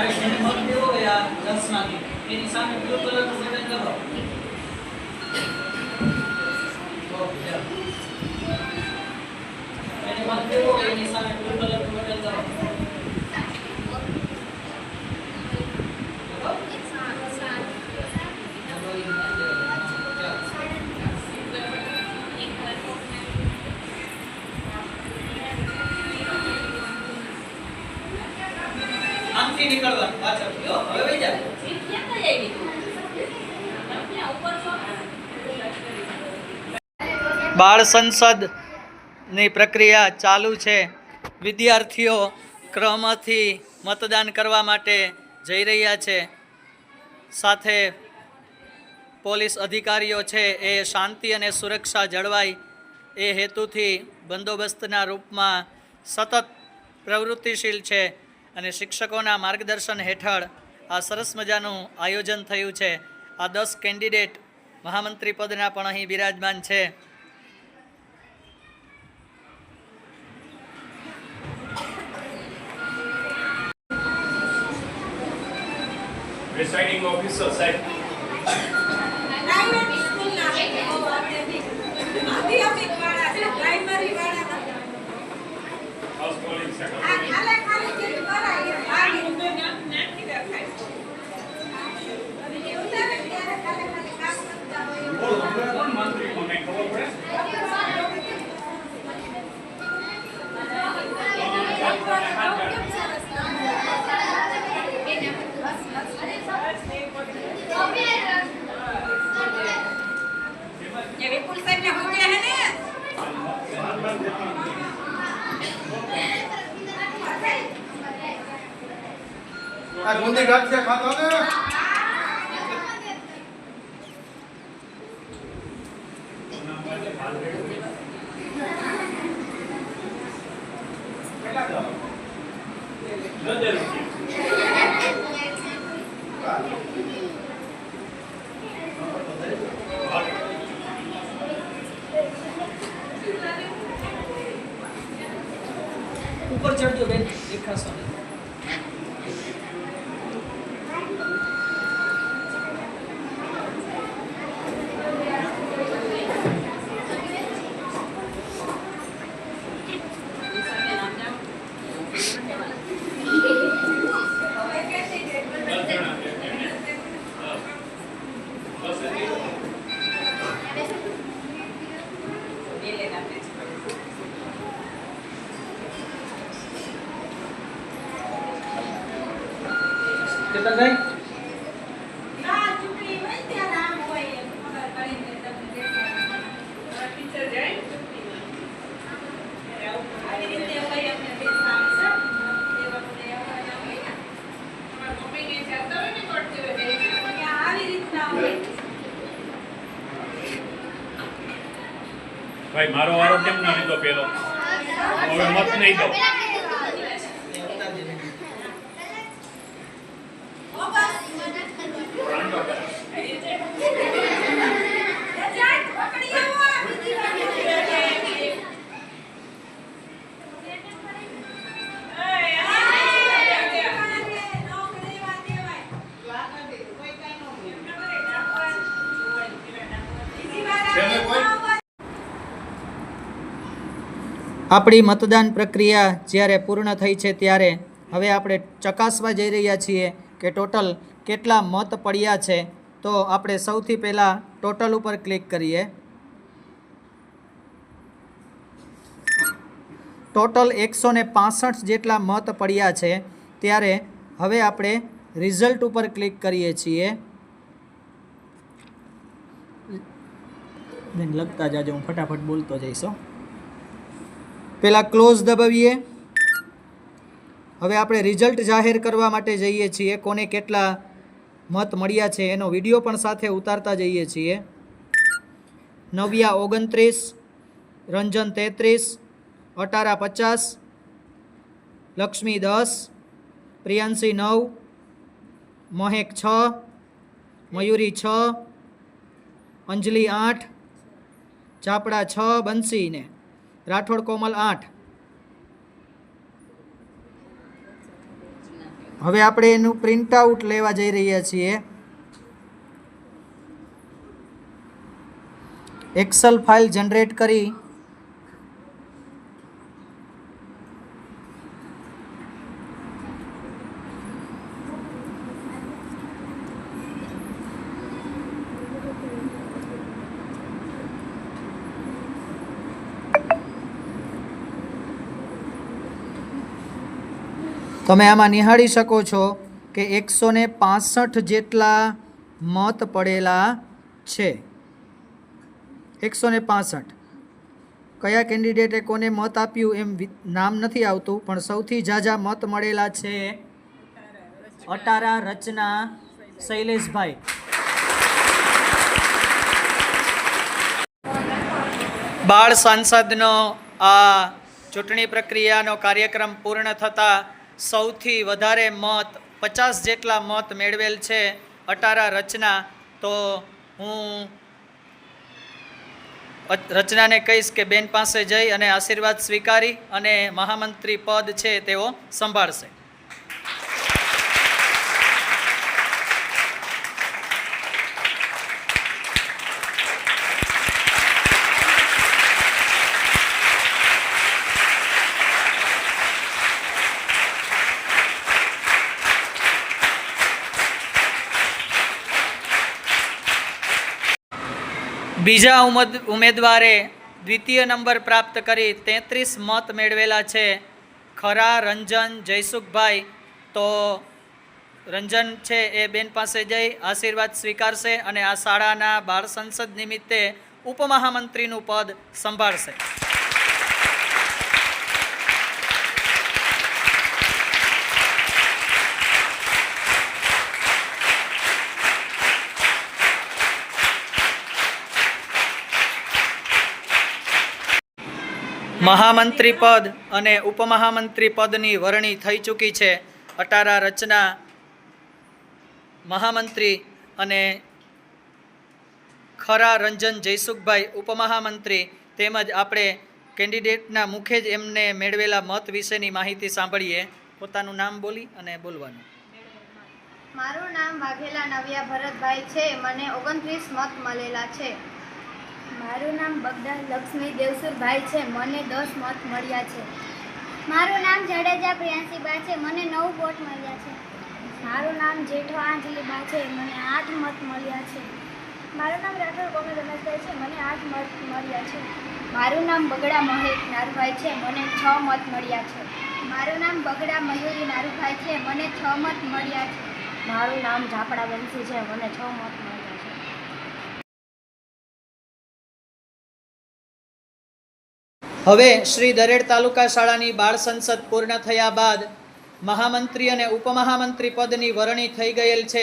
कारण मग ते हो या दर्शनाने त्यांनी सांगितलं तुला कसं त्यांचा भाव બાળ સંસદની પ્રક્રિયા ચાલુ છે. વિદ્યાર્થીઓ ક્રમથી મતદાન કરવા માટે જઈ રહ્યા છે. સાથે પોલીસ અધિકારીઓ છે એ શાંતિ અને સુરક્ષા જળવાય એ હેતુથી બંદોબસ્તના રૂપમાં સતત પ્રવૃત્તિશીલ છે અને શિક્ષકોના માર્ગદર્શન હેઠળ આ સરસ મજાનું આયોજન થયું છે. આ દસ કેન્ડિડેટ મહામંત્રી પદના પણ અહીં બિરાજમાન છે. પ્રિસાઇડિંગ ઓફિસર સાહેબ પ્રાઇવેટ સ્કૂલના છે અધ્યાપિક વાળા છે પ્રાઇમરી વાળા. હાઉસ આ ખાલે ખાલી કરાય નાખી દેખાય. હવે એવું થાય ત્યારે ખાલે ખાલી કામ કરતા હોય કોણ મંત્રી મને ખબર પડે એ વિપુલ સાહેબને મૂક્યા હે ને? આ ગુંદી ગાંઠિયા ખાતો ને? ઉપર ચડજો બેન દેખાશો. નહીં દસ જણા છે એમને હા. બસ એટલે એ લઈને આપે છે. કેતનભાઈ ના, ચૂંટણી હોય ત્યારે આમ હોય એમ. ખબર કરીને તમને દેખાય. હવે ટીચર જાય ને ચૂંટણીમાં. ત્યારે આવું આવી રીતે હોય અમને બેસાડે છે. એ વખતે અમારે આમ હોય ને. અમારા મમ્મીને જતા હોય ને કરતી હોય બે જણ. ત્યાં આવી રીતના હોય. ભાઈ મારો વારો કેમ ના લીધો પેલો? હવે મત નહીં દો આપણી મતદાન પ્રક્રિયા જ્યારે પૂર્ણ થઈ છે ત્યારે હવે આપણે ચકાસવા જઈ રહ્યા છીએ કે ટોટલ કેટલા મત પડ્યા છે. તો આપણે સૌથી પહેલાં ટોટલ ઉપર ક્લિક કરીએ. ટોટલ એકસો ને જેટલા મત પડ્યા છે ત્યારે હવે આપણે રિઝલ્ટ ઉપર ક્લિક કરીએ છીએ. લગતા જાજો, હું ફટાફટ બોલતો જઈશ. પહેલાં ક્લોઝ દબાવીએ. હવે આપણે રિઝલ્ટ જાહેર કરવા માટે જઈએ છીએ. કોને કેટલા મત મળ્યા છે એનો વીડિયો પણ સાથે ઉતારતા જઈએ છીએ. નવ્યા ઓગણત્રીસ, રંજન તેત્રીસ, અટારા પચાસ, લક્ષ્મી દસ, પ્રિયાંશી નવ, મહેક છ, મયુરી છ, અંજલિ આઠ, ચાપડા છ, બંસીને. રાઠોડ કોમલ આઠ. હવે આપણે એનું પ્રિન્ટઆઉટ લેવા જઈ રહ્યા છીએ. એક્સલ ફાઇલ જનરેટ કરી. તમે આમાં નિહાળી શકો છો કે એકસો ને પાસઠ જેટલા મત પડેલા છે. એકસો ને પાસઠ. કયા કેન્ડિડેટે કોને મત આપ્યું એમ નામ નથી આવતું, પણ સૌથી ઝાઝા મત મળેલા છે અટારા રચના શૈલેષભાઈ. બાળ સાંસદનો આ ચૂંટણી પ્રક્રિયાનો કાર્યક્રમ પૂર્ણ થતાં સૌથી વધારે મત, પચાસ જેટલા મત મેળવેલ છે અટારા રચના, તો હું રચનાને કહીશ કે બેન પાસે જઈ અને આશીર્વાદ સ્વીકારી અને મહામંત્રી પદ છે તેઓ સંભાળશે. બીજા ઉમદ ઉમેદવારે દ્વિતીય નંબર પ્રાપ્ત કરી તેત્રીસ મત મેળવેલા છે. ખરા રંજન જયસુખભાઈ તો રંજન છે એ બેન પાસે જઈ આશીર્વાદ સ્વીકારશે અને આ શાળાના બાળ સંસદ નિમિત્તે ઉપમહામંત્રીનું પદ સંભાળશે. મહામંત્રી પદ અને ઉપમહામંત્રી પદની વરણી થઈ ચૂકી છે. અટારા રચના મહામંત્રી અને ખરા રંજન જયસુખભાઈ ઉપમહામંત્રી તેમજ આપણે કેન્ડિડેટના મુખે જ એમને મેળવેલા મત વિશેની માહિતી સાંભળીએ. પોતાનું નામ બોલી અને બોલવાનું. મારું નામ વાઘેલા નવ્યા ભરતભાઈ છે. મને ઓગણત્રીસ મત મળેલા છે. મારું નામ બગડા લક્ષ્મી દેવસુરભાઈ છે. મને દસ મત મળ્યા છે. મારું નામ જડેજા પ્રિયાંશીબા છે. મને નવ વોટ મળ્યા છે. મારું નામ જેઠવા આંજલીબા છે. મને આઠ મત મળ્યા છે. મારું નામ રાઠોડ કોમલ રમેશભાઈ છે. મને આઠ મત મળ્યા છે. મારું નામ બગડા મહેશ નારુભાઈ છે. મને છ મત મળ્યા છે. મારું નામ બગડા મયુરી નારુભાઈ છે. મને છ મત મળ્યા છે. મારું નામ ઝાપડા વંશી છે. મને છ મત મળ્યા હવે શ્રી દરેડ તાલુકા શાળાની બાળ સંસદ પૂર્ણ થયા બાદ મહામંત્રી અને ઉપમહામંત્રી પદની વરણી થઈ ગયેલ છે.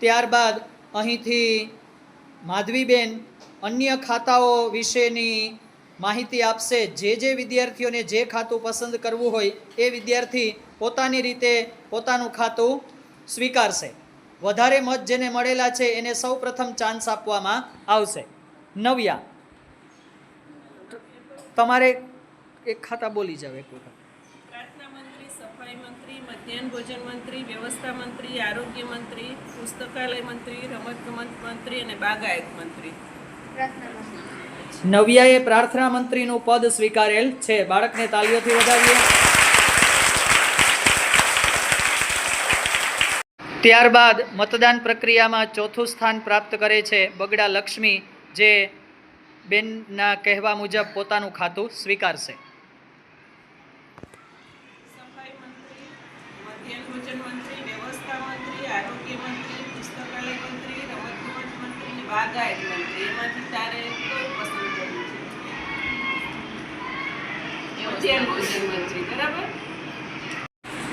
ત્યારબાદ અહીંથી માધવીબેન અન્ય ખાતાઓ વિશેની માહિતી આપશે. જે જે વિદ્યાર્થીઓને જે ખાતું પસંદ કરવું હોય એ વિદ્યાર્થી પોતાની રીતે પોતાનું ખાતું સ્વીકારશે. વધારે મત જેને મળેલા છે એને સૌ પ્રથમ ચાન્સ આપવામાં આવશે. નવ્યા તમારે એક ખાતા બોલી જાવ એક વખત. સફાઈ મંત્રી મધ્યાહન ભોજન મંત્રી વ્યવસ્થા મંત્રી આરોગ્ય મંત્રી પુસ્તકાલય મંત્રી રમતગમત મંત્રી અને બાગાયત મંત્રી. નવ્યાએ પ્રાર્થના મંત્રીનું પદ સ્વીકારેલ છે. બાળકને તાલીઓથી વધાવીએ. ત્યારબાદ મતદાન પ્રક્રિયામાં ચોથું સ્થાન પ્રાપ્ત કરે છે બગડા લક્ષ્મી જે બેનના કહેવા મુજબ પોતાનું ખાતું સ્વીકારશે.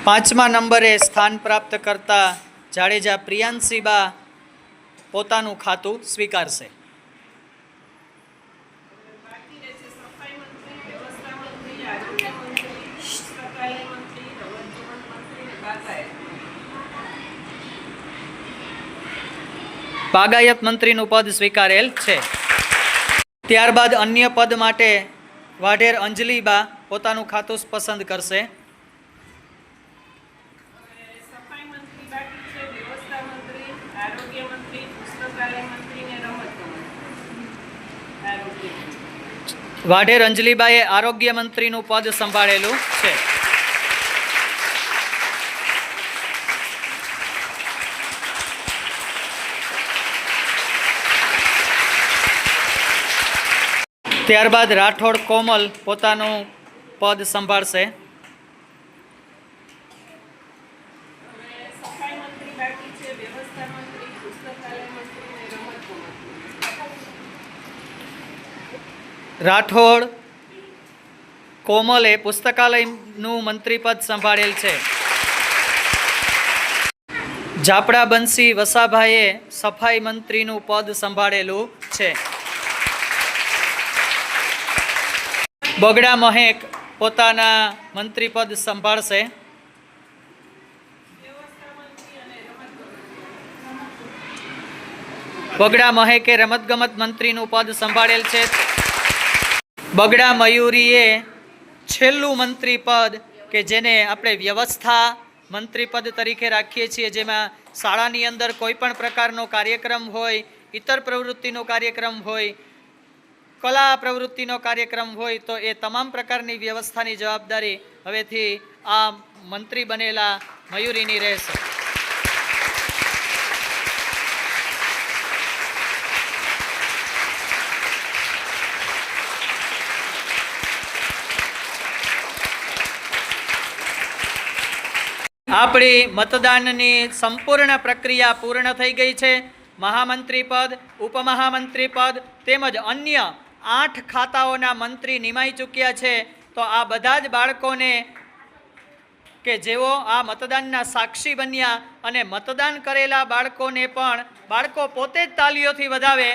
પાંચમા નંબરે સ્થાન પ્રાપ્ત કરતા જાડેજા પ્રિયાંશીબા પોતાનું ખાતું સ્વીકારશે બાકી રહેશે સફાઈ મંત્રી વ્યવસ્થા મંત્રી આરોગ્ય મંત્રી પુસ્તકાલય મંત્રી રમતગમત મંત્રી અને બાગાયત મંત્રી બાગાયત મંત્રીનું પદ સ્વીકારેલ છે. ત્યારબાદ અન્ય પદ માટે વાઢેર અંજલીબા પોતાનું ખાતું પસંદ કરશે. વાઢેર અંજલીબાએ આરોગ્ય મંત્રીનું પદ સંભાળેલું છે. ત્યારબાદ રાઠોડ કોમલ પોતાનું પદ સંભાળશે. રાઠોડ કોમલે પુસ્તકાલયનું મંત્રીપદ સંભાળેલ છે. જાપડા બંસી વસાભાઈએ સફાઈ મંત્રીનું પદ સંભાળેલું છે. બગડા મહેક પોતાના મંત્રીપદ સંભાળશે. બગડા મહેકે રમતગમત મંત્રીનું પદ સંભાળેલ છે. બગડા મયુરીએ છેલ્લું મંત્રી પદ કે જેને આપણે વ્યવસ્થા મંત્રી પદ તરીકે રાખીએ છીએ, જેમાં શાળાની અંદર કોઈ પણ પ્રકારનો કાર્યક્રમ હોય, ઇતર પ્રવૃત્તિનો કાર્યક્રમ હોય કલા પ્રવૃત્તિનો કાર્યક્રમ હોય તો એ તમામ પ્રકારની વ્યવસ્થાની જવાબદારી હવેથી આ મંત્રી બનેલા મયુરીની રહેશે. આપણી મતદાનની સંપૂર્ણ પ્રક્રિયા પૂર્ણ થઈ ગઈ છે. મહામંત્રી પદ, ઉપમહામંત્રી પદ તેમજ અન્ય આઠ ખાતાઓના મંત્રી નિમાઈ ચૂક્યા છે, તો આ બધા જ બાળકોને કે જેઓ આ મતદાનના સાક્ષી બન્યા અને મતદાન કરેલા બાળકોને પણ બાળકો પોતે જ તાલીઓથી વધાવે.